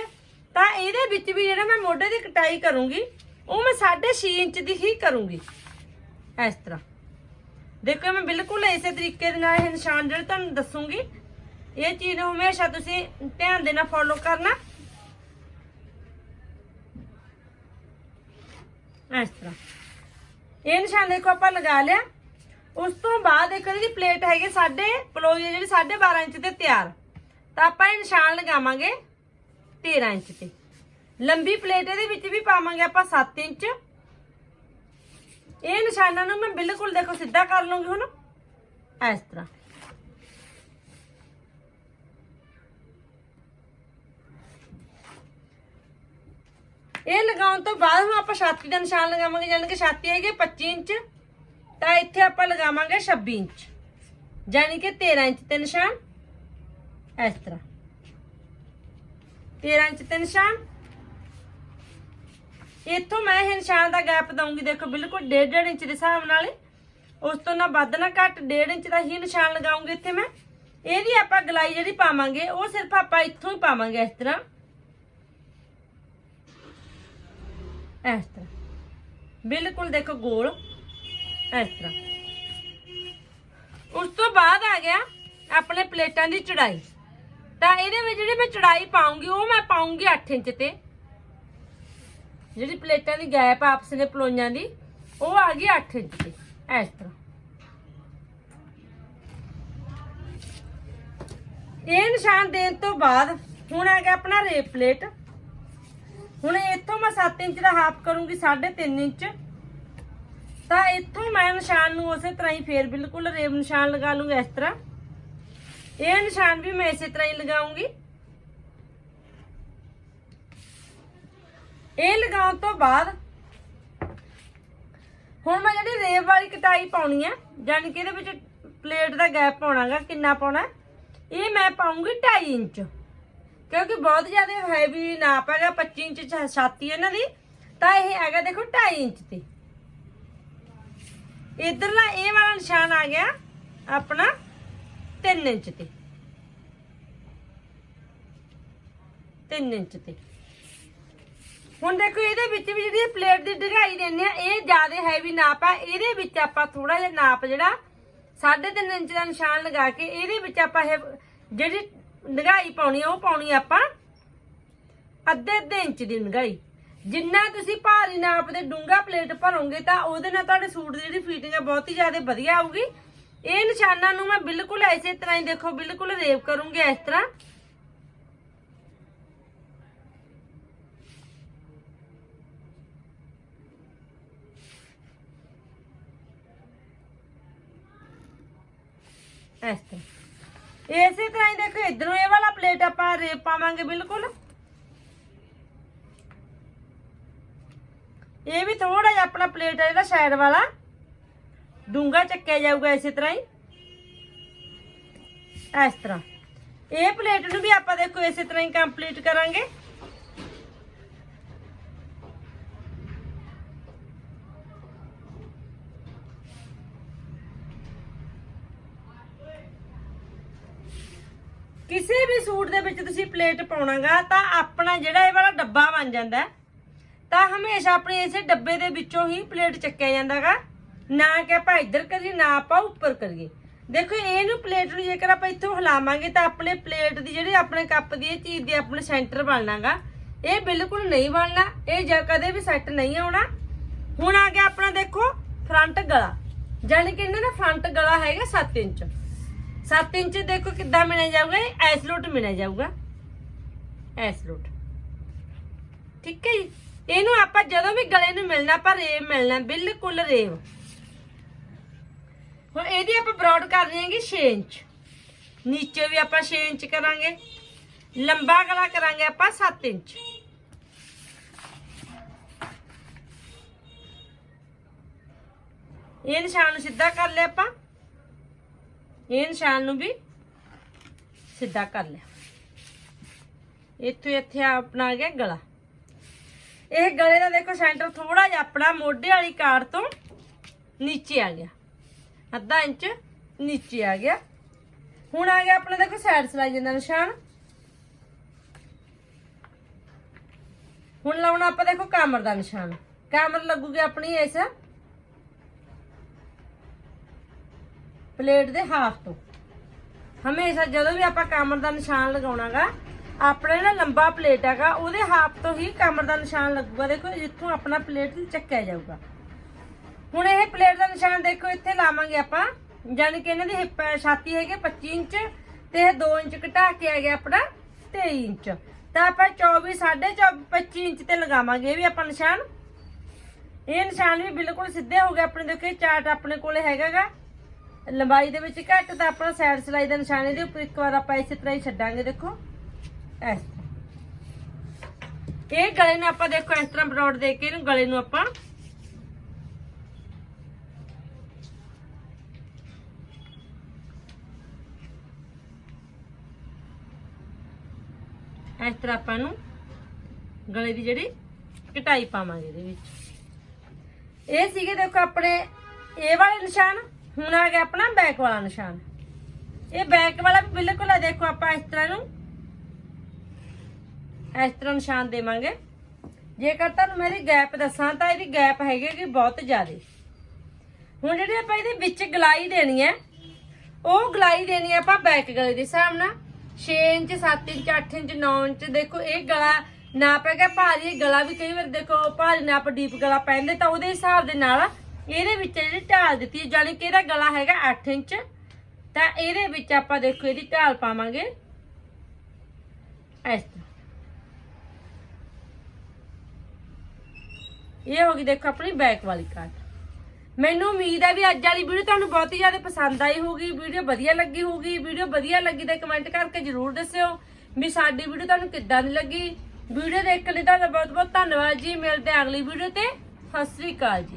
ਤਾਂ ਇਹਦੇ ਵਿੱਚ ਵੀ ਜਿਹੜਾ ਮੈਂ ਮੋਢੇ ਦੀ ਕਟਾਈ ਕਰੂੰਗੀ, ਉਹ ਮੈਂ 6.5 ਇੰਚ ਦੀ ਹੀ ਕਰੂੰਗੀ। ਇਸ ਤਰ੍ਹਾਂ। ਦੇਖੋ ਮੈਂ ਬਿਲਕੁਲ ਇਸੇ ਤਰੀਕੇ ਦੇ ਨਾਲ ਇਹ ਨਿਸ਼ਾਨ ਜਿਹੜੇ ਤੁਹਾਨੂੰ ਦੱਸੂਗੀ ਇਹ ਚੀਜ਼ ਨੂੰ ਹਮੇਸ਼ਾ ਤੁਸੀਂ ਧਿਆਨ ਦੇ ਨਾਲ ਫੋਲੋ ਕਰਨਾ। ਇਸ ਤਰ੍ਹਾਂ। ਇਹ ਨਿਸ਼ਾਨ ਦੇਖੋ ਆਪਾਂ ਲਗਾ ਲਿਆ। ਉਸ ਤੋਂ ਬਾਅਦ ਇੱਕ ਜਿਹੜੀ ਪਲੇਟ ਹੈਗੀ ਸਾਡੇ ਪਲੋਈ ਜਿਹੜੀ 12.5 ਇੰਚ ਤੇ ਤਿਆਰ। ਤਾਂ ਆਪਾਂ ਇਹ ਨਿਸ਼ਾਨ ਲਗਾਵਾਂਗੇ 13 ਇੰਚ ਤੇ। ਲੰਬੀ ਪਲੇਟ ਇਹਦੇ ਵਿੱਚ ਵੀ ਪਾਵਾਂਗੇ ਆਪਾਂ 7 ਇੰਚ। ਇਹ ਨਿਸ਼ਾਨਾਂ ਨੂੰ ਮੈਂ ਬਿਲਕੁਲ ਦੇਖੋ ਸਿੱਧਾ ਕਰ ਲੂੰਗੀ ਹੁਣ। ਇਸ ਤਰ੍ਹਾਂ। ਇਹ ਲਗਾਉਣ ਤੋਂ ਬਾਅਦ ਹੁਣ ਆਪਾਂ ਛਾਤੀ ਦਾ ਨਿਸ਼ਾਨ ਲਗਾਵਾਂਗੇ ਯਾਨੀ ਕਿ ਛਾਤੀ ਹੈਗੀ 25 ਇੰਚ, ਤਾਂ ਇੱਥੇ ਆਪਾਂ ਲਗਾਵਾਂਗੇ 26 ਇੰਚ। ਯਾਨੀ ਕਿ 13 ਇੰਚ ਤੇ ਨਿਸ਼ਾਨ, ਇਸ ਤਰ੍ਹਾਂ। 13 ਇੰਚ ਤੇ ਨਿਸ਼ਾਨ। ਇੱਥੋਂ ਮੈਂ ਇਹ ਨਿਸ਼ਾਨ ਦਾ ਗੈਪ ਦਊਂਗੀ, ਦੇਖੋ ਬਿਲਕੁਲ 1.5 ਇੰਚ ਦੇ ਹਿਸਾਬ ਨਾਲ ਉਸ ਤੋਂ ਨਾ ਵੱਧ ਨਾ ਘੱਟ 1.5 ਇੰਚ ਦਾ ਹੀ ਨਿਸ਼ਾਨ ਲਗਾਉਂਗੀ ਇੱਥੇ ਮੈਂ। ਇਹਦੀ ਆਪਾਂ ਗਲਾਈ ਜਿਹੜੀ ਪਾਵਾਂਗੇ, ਉਹ ਸਿਰਫ ਆਪਾਂ ਇੱਥੋਂ ਹੀ ਪਾਵਾਂਗੇ ਇਸ ਤਰ੍ਹਾਂ। ਇਸ ਤਰ੍ਹਾਂ। ਬਿਲਕੁਲ ਦੇਖੋ ਗੋਲ, ਇਸ ਤਰ੍ਹਾਂ। ਉਸ ਤੋਂ ਬਾਅਦ ਆ ਗਿਆ ਆਪਣੇ ਪਲੇਟਾਂ ਦੀ ਚੜਾਈ। ਤਾਂ ਇਹਦੇ ਵਿੱਚ ਜਿਹੜੀ ਮੈਂ ਚੜਾਈ ਪਾਉਂਗੀ, ਉਹ ਮੈਂ ਪਾਉਂਗੀ 8 ਇੰਚ ਤੇ। ਜਿਹੜੀ ਪਲੇਟਾਂ ਦੀ ਗੈਪ ਆਪਸ ਦੇ ਪਲੋਈਆਂ ਦੀ, ਉਹ ਆ ਗਈ 8 ਇੰਚ ਤੇ, ਇਸ ਤਰ੍ਹਾਂ। ਇਹ ਨਿਸ਼ਾਨ ਦੇਣ ਤੋਂ ਬਾਅਦ ਹੁਣ ਆ ਗਿਆ ਆਪਣਾ ਰੇਪ ਪਲੇਟ। ਹੁਣ ਇੱਥੋਂ ਮੈਂ 7 ਇੰਚ ਦਾ ਹਾਫ ਕਰੂੰਗੀ 3.5 ਇੰਚ। ਤਾਂ ਇੱਥੋਂ ਮੈਂ ਨਿਸ਼ਾਨ ਨੂੰ ਉਸੇ ਤਰ੍ਹਾਂ ਹੀ ਫੇਰ ਬਿਲਕੁਲ ਰੇਬ ਨਿਸ਼ਾਨ ਲਗਾ ਲੂੰਗਾ ਇਸ ਤਰ੍ਹਾਂ। ਇਹ ਨਿਸ਼ਾਨ ਵੀ ਮੈਂ ਇਸੇ ਤਰ੍ਹਾਂ ਹੀ ਲਗਾਉਂਗੀ। ਇਹ ਲਗਾਉਣ ਤੋਂ ਬਾਅਦ ਹੁਣ ਮੈਂ ਜਿਹੜੀ ਰੇਬ ਵਾਲੀ ਕਟਾਈ ਪਾਉਣੀ ਹੈ ਯਾਨੀ ਕਿ ਇਹਦੇ ਵਿੱਚ ਪਲੇਟ ਦਾ ਗੈਪ ਪਾਉਣਾਗਾ, ਕਿੰਨਾ ਪਾਉਣਾ, ਇਹ ਮੈਂ ਪਾਉਂਗੀ 2.5 ਇੰਚ। ਕਿਉਂਕਿ ਬਹੁਤ ਜ਼ਿਆਦਾ ਹੈਵੀ ਨਾਪ ਹੈਗਾ 25 ਇੰਚ ਛਾਤੀ ਇਹਨਾਂ ਦੀ, ਤਾਂ ਇਹ ਹੈਗਾ ਦੇਖੋ 2.5 ਇੰਚ ਤੇ। ਇਧਰਲਾ ਇਹ ਵਾਲਾ ਨਿਸ਼ਾਨ ਆ ਗਿਆ ਆਪਣਾ 3 ਇੰਚ ਤੇ। 3 ਇੰਚ ਤੇ। ਹੁਣ ਦੇਖੋ ਇਹਦੇ ਵਿੱਚ ਵੀ ਜਿਹੜੀ ਪਲੇਟ ਦੀ ਡਿਗਾਈ ਦਿੰਦੇ ਆ, ਇਹ ਜ਼ਿਆਦਾ ਹੈਵੀ ਨਾਪ ਆ। ਇਹਦੇ ਵਿੱਚ ਆਪਾਂ ਥੋੜਾ ਜਿਹਾ ਨਾਪ ਜਿਹੜਾ 3.5 ਇੰਚ ਦਾ ਨਿਸ਼ਾਨ ਲਗਾ ਕੇ ਇਹਦੇ ਵਿੱਚ ਆਪਾਂ ਇਹ ਜਿਹੜੀ ਡਿਗਾਈ ਪਾਉਣੀ ਆ ਉਹ ਪਾਉਣੀ ਆਪਾਂ ਅੱਧੇ ਅੱਧੇ ਇੰਚ ਦੀ ਡੂੰਘਾਈ ਜਿੰਨਾ ਤੁਸੀਂ ਭਾਰੀ ਨਾਪ ਦੇ ਡੂੰਘਾ ਪਲੇਟ ਭਰੋਗੇ ਤਾਂ ਉਹਦੇ ਨਾਲ ਤੁਹਾਡੇ ਸੂਟ ਦੀ ਜਿਹੜੀ ਫਿਟਿੰਗ ਹੈ ਬਹੁਤ ਹੀ ਜ਼ਿਆਦਾ ਵਧੀਆ ਆਊਗੀ। ਇਹ ਨਿਸ਼ਾਨਾਂ ਨੂੰ ਮੈਂ ਬਿਲਕੁਲ ਐਸੇ ਤਰ੍ਹਾਂ ਹੀ ਦੇਖੋ, ਬਿਲਕੁਲ ਰੇਵ ਕਰੂੰਗੀ ਇਸ ਤਰ੍ਹਾਂ। ਇਸ ਤਰ੍ਹਾਂ। ਇਸੇ ਤਰ੍ਹਾਂ ਹੀ ਦੇਖੋ, ਇਧਰੋਂ ਇਹ ਵਾਲਾ ਪਲੇਟ ਆਪਾਂ ਰੇਪ ਪਾਵਾਂਗੇ ਬਿਲਕੁਲ। ਇਹ ਵੀ ਥੋੜਾ ਜਿਹਾ ਆਪਣਾ ਪਲੇਟ ਹੈ ਜਿਹੜਾ ਸਾਈਡ ਵਾਲਾ। ਡੂੰਗਾ ਚੱਕਿਆ ਜਾਊਗਾ ਇਸੇ ਤਰ੍ਹਾਂ ਹੀ। ਇਸ ਤਰ੍ਹਾਂ। ਇਹ ਪਲੇਟ ਨੂੰ ਵੀ ਆਪਾਂ ਦੇਖੋ ਇਸੇ ਤਰ੍ਹਾਂ ਹੀ ਕੰਪਲੀਟ ਕਰਾਂਗੇ। ਕਿਸੇ ਵੀ ਸੂਟ ਦੇ ਵਿੱਚ ਤੁਸੀਂ ਪਲੇਟ ਪਾਉਣਾਗਾ ਤਾਂ ਆਪਣਾ ਜਿਹੜਾ ਇਹ ਵਾਲਾ ਡੱਬਾ ਬਣ ਜਾਂਦਾ ਤਾਂ ਹਮੇਸ਼ਾ ਆਪਣੇ ਇਸੇ ਡੱਬੇ ਦੇ ਵਿੱਚੋਂ ਹੀ ਪਲੇਟ ਚੱਕਿਆ ਜਾਂਦਾਗਾ। ਨਾ ਕਿ ਆਪਾਂ ਇੱਧਰ ਕਰੀਏ, ਨਾ ਆਪਾਂ ਉੱਪਰ ਕਰੀਏ। ਦੇਖੋ, ਇਹਨੂੰ ਪਲੇਟ ਨੂੰ ਜੇਕਰ ਆਪਾਂ ਇੱਥੋਂ ਹਿਲਾਵਾਂਗੇ ਤਾਂ ਆਪਣੇ ਪਲੇਟ ਦੀ ਜਿਹੜੀ ਆਪਣੇ ਕੱਪ ਦੀ ਇਹ ਚੀਜ਼ ਦੀ ਆਪਣੇ ਸੈਂਟਰ ਬਣਨਾਗਾ। ਇਹ ਬਿਲਕੁਲ ਨਹੀਂ ਬਣਨਾ, ਇਹ ਜ ਕਦੇ ਵੀ ਸੈੱਟ ਨਹੀਂ ਆਉਣਾ। ਹੁਣ ਆ ਗਿਆ ਆਪਣਾ ਦੇਖੋ, ਫਰੰਟ ਗਲਾ। ਜਾਨੀ ਕਿ ਇਹਨਾਂ ਦਾ ਫਰੰਟ ਗਲਾ ਹੈਗਾ 7 ਇੰਚ। 7 ਇੰਚ ਦੇਖੋ ਕਿੱਦਾਂ ਮਿਲਿਆ ਜਾਊਗਾ ਐਸ ਲੋਟ ਮਿਲਿਆ ਜਾਊਗਾ। ਐਸ ਲੋਟ ਠੀਕ ਹੈ ਜੀ? ਇਹਨੂੰ ਆਪਾਂ ਜਦੋਂ ਵੀ ਗਲੇ ਨੂੰ ਮਿਲਣਾ ਪਰ ਰੇਵ ਮਿਲਣਾ, ਬਿਲਕੁਲ ਰੇਵ ਹੁਣ ਇਹਦੀ ਆਪਾਂ ਬਰੋਡ ਕਰ ਦਿਆਂਗੇ 6 ਇੰਚ। ਨੀਚੇ ਵੀ ਆਪਾਂ 6 ਇੰਚ ਕਰਾਂਗੇ। ਲੰਬਾ ਗਲਾ ਕਰਾਂਗੇ ਆਪਾਂ 7 ਇੰਚ। ਇਹ ਨਿਸ਼ਾਨ ਨੂੰ ਸਿੱਧਾ ਕਰ ਲਿਆ ਆਪਾਂ। ਇਹ ਨਿਸ਼ਾਨ ਨੂੰ ਵੀ ਸਿੱਧਾ ਕਰ ਲਿਆ। ਇੱਥੇ ਇੱਥੇ ਆਪਣਾ ਆ ਗਿਆ ਗਲਾ। ਇਹ ਗਲੇ ਦਾ ਦੇਖੋ ਸੈਂਟਰ ਥੋੜਾ ਜਿਹਾ ਆਪਣਾ ਮੋਢੇ ਵਾਲੀ ਕਾਰ ਤੋਂ ਨੀਚੇ ਆ ਗਿਆ। ਅੱਧਾ ਇੰਚ ਨੀਚੇ ਆ ਗਿਆ। ਹੁਣ ਆ ਗਿਆ ਆਪਣਾ ਦੇਖੋ ਸਾਈਡ ਸਲਾਈ ਦਾ ਨਿਸ਼ਾਨ। ਹੁਣ ਲਾਉਣਾ ਆਪਾਂ ਦੇਖੋ ਕਾਮਰ ਦਾ ਨਿਸ਼ਾਨ। ਕਾਮਰ ਲੱਗੂਗੀ ਆਪਣੀ ਇਸ ਪਲੇਟ ਦੇ ਹਾਫ ਤੋਂ। ਹਮੇਸ਼ਾ ਜਦੋਂ ਵੀ ਆਪਾਂ ਕਮਰ ਦਾ ਨਿਸ਼ਾਨ ਲਗਾਉਣਾਗਾ, ਆਪਣੇ ਨਾ ਲੰਬਾ ਪਲੇਟ ਹੈਗਾ, ਉਹਦੇ ਹਾਫ ਤੋਂ ਹੀ ਕਮਰ ਦਾ ਨਿਸ਼ਾਨ ਲੱਗੂਗਾ। ਦੇਖੋ ਜਿੱਥੋਂ ਆਪਣਾ ਪਲੇਟ ਚੱਕਿਆ ਜਾਊਗਾ। ਹੁਣ ਇਹ ਪਲੇਟ ਦਾ ਨਿਸ਼ਾਨ ਦੇਖੋ, ਇੱਥੇ ਲਾਵਾਂਗੇ ਆਪਾਂ। ਯਾਨੀ ਕਿ ਇਹਨਾਂ ਦੀ ਹਿੱਪ, ਛਾਤੀ ਹੈਗੀ 25 ਇੰਚ ਤੇ ਇਹ 2 ਇੰਚ ਘਟਾ ਕੇ ਆ ਗਿਆ ਆਪਣਾ 23 ਇੰਚ। ਤਾਂ ਆਪਾਂ 24 24 25 ਇੰਚ ਤੇ ਲਗਾਵਾਂਗੇ ਇਹ ਵੀ ਆਪਾਂ ਨਿਸ਼ਾਨ। ਇਹ ਨਿਸ਼ਾਨ ਵੀ ਬਿਲਕੁਲ ਸਿੱਧੇ ਹੋ ਗਏ। ਆਪਣੇ ਦੇਖੋ ਚਾਰਟ ਆਪਣੇ ਕੋਲੇ ਹੈਗਾਗਾ। ਲੰਬਾਈ ਦੇ ਵਿੱਚ ਘੱਟ ਤਾਂ ਆਪਣਾ ਸਾਈਡ ਸਲਾਈ ਦਾ ਨਿਸ਼ਾਨ ਇਹਦੇ ਉੱਪਰ ਇੱਕ ਵਾਰ ਆਪਾਂ ਇਸੇ ਤਰ੍ਹਾਂ ਹੀ ਛੱਡਾਂਗੇ, ਦੇਖੋ। ਇਸ ਤਰ੍ਹਾਂ। ਇਹ ਗਲੇ ਨੂੰ ਆਪਾਂ ਦੇਖੋ ਇਸ ਤਰ੍ਹਾਂ ਬਰੋਡ ਦੇ ਕੇ ਇਹਨੂੰ ਗਲੇ ਨੂੰ ਆਪਾਂ ਇਸ ਤਰ੍ਹਾਂ ਆਪਾਂ ਨੂੰ ਗਲੇ ਦੀ ਜਿਹੜੀ ਕਟਾਈ ਪਾਵਾਂਗੇ ਇਹਦੇ ਵਿੱਚ। ਇਹ ਸੀਗੇ ਦੇਖੋ ਆਪਣੇ ਇਹ ਵਾਲੇ ਨਿਸ਼ਾਨ। ਹੁਣ ਆ ਗਿਆ ਆਪਣਾ ਬੈਕ ਵਾਲਾ ਨਿਸ਼ਾਨ। ਇਹ ਬੈਕ ਵਾਲਾ ਵੀ ਬਿਲਕੁਲ ਹੈ ਦੇਖੋ ਆਪਾਂ ਇਸ ਤਰ੍ਹਾਂ ਨੂੰ, ਇਸ ਤਰ੍ਹਾਂ ਨਿਸ਼ਾਨ ਦੇਵਾਂਗੇ। ਜੇਕਰ ਤੁਹਾਨੂੰ ਮੇਰੀ ਗੈਪ ਦੱਸਾਂ ਤਾਂ ਇਹਦੀ ਗੈਪ ਹੈਗੀ ਕਿ ਬਹੁਤ ਜ਼ਿਆਦਾ। ਹੁਣ ਜਿਹੜੇ ਆਪਾਂ ਇਹਦੇ ਵਿੱਚ ਗਲਾਈ ਦੇਣੀ ਹੈ, ਉਹ ਗਲਾਈ ਦੇਣੀ ਹੈ ਆਪਾਂ ਬੈਕ ਗਲੇ ਦੇ ਹਿਸਾਬ ਨਾਲ। 6 ਇੰਚ 7 ਇੰਚ 8 ਇੰਚ 9 ਇੰਚ, ਦੇਖੋ ਇਹ ਗਲਾ ਨਾਪ ਹੈਗਾ, ਭਾਰੀ ਇਹ ਗਲਾ ਵੀ ਕਈ ਵਾਰ ਦੇਖੋ, ਭਾਰੀ ਨਾਪ ਡੀਪ ਗਲਾ ਪੈਂਦੇ ਤਾਂ ਉਹਦੇ ਹਿਸਾਬ ਦੇ ਨਾਲ ਇਹਦੇ ਵਿੱਚ ਜਿਹੜੀ ਢਾਲ ਦਿੱਤੀ ਹੈ, ਜਾਣੀ ਕਿ ਇਹਦਾ ਗਲਾ ਹੈਗਾ 8 ਇੰਚ, ਤਾਂ ਇਹਦੇ ਵਿੱਚ ਆਪਾਂ ਦੇਖੋ ਇਹਦੀ ਢਾਲ ਪਾਵਾਂਗੇ। ਇਸ ਤਰ੍ਹਾਂ। ਇਹ ਹੋ ਗਈ ਦੇਖੋ ਆਪਣੀ ਬੈਕ ਵਾਲੀ ਕਾਟ ਮੈਨੂੰ ਉਮੀਦ ਹੈ ਵੀ ਅੱਜ ਵਾਲੀ ਵੀਡੀਓ ਤੁਹਾਨੂੰ ਬਹੁਤ ਹੀ ਜ਼ਿਆਦਾ ਪਸੰਦ ਆਈ ਹੋਊਗੀ ਵੀਡੀਓ ਵਧੀਆ ਲੱਗੀ ਹੋਊਗੀ। ਵੀਡੀਓ ਵਧੀਆ ਲੱਗੀ ਤਾਂ ਕਮੈਂਟ ਕਰਕੇ ਜਰੂਰ ਦੱਸਿਓ ਵੀ ਸਾਡੀ ਵੀਡੀਓ ਤੁਹਾਨੂੰ ਕਿੱਦਾਂ ਦੀ ਲੱਗੀ। ਵੀਡੀਓ ਦੇਖਣ ਲਈ ਤੁਹਾਡਾ ਬਹੁਤ ਬਹੁਤ ਧੰਨਵਾਦ ਜੀ। ਮਿਲਦੇ ਹਾਂ ਅਗਲੀ ਵੀਡੀਓ ਤੇ। ਸਤਿ ਸ੍ਰੀ ਅਕਾਲ ਜੀ।